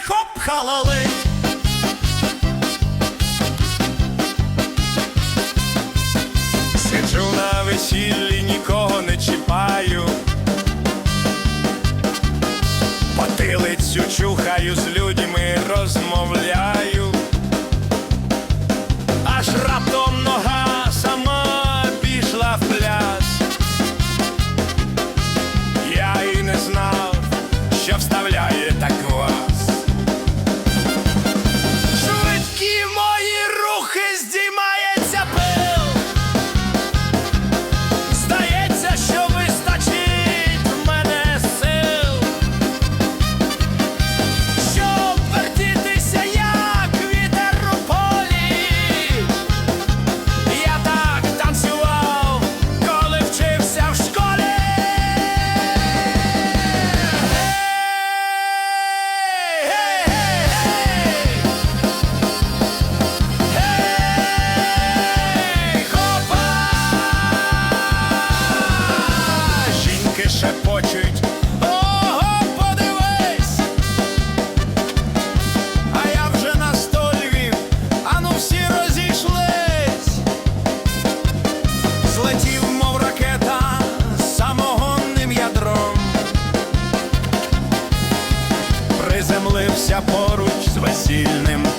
всіх обхалали. Сиджу на весіллі, нікого не чіпаю, потилицю чухаю, з людьми розмовляю. поруч з весільним.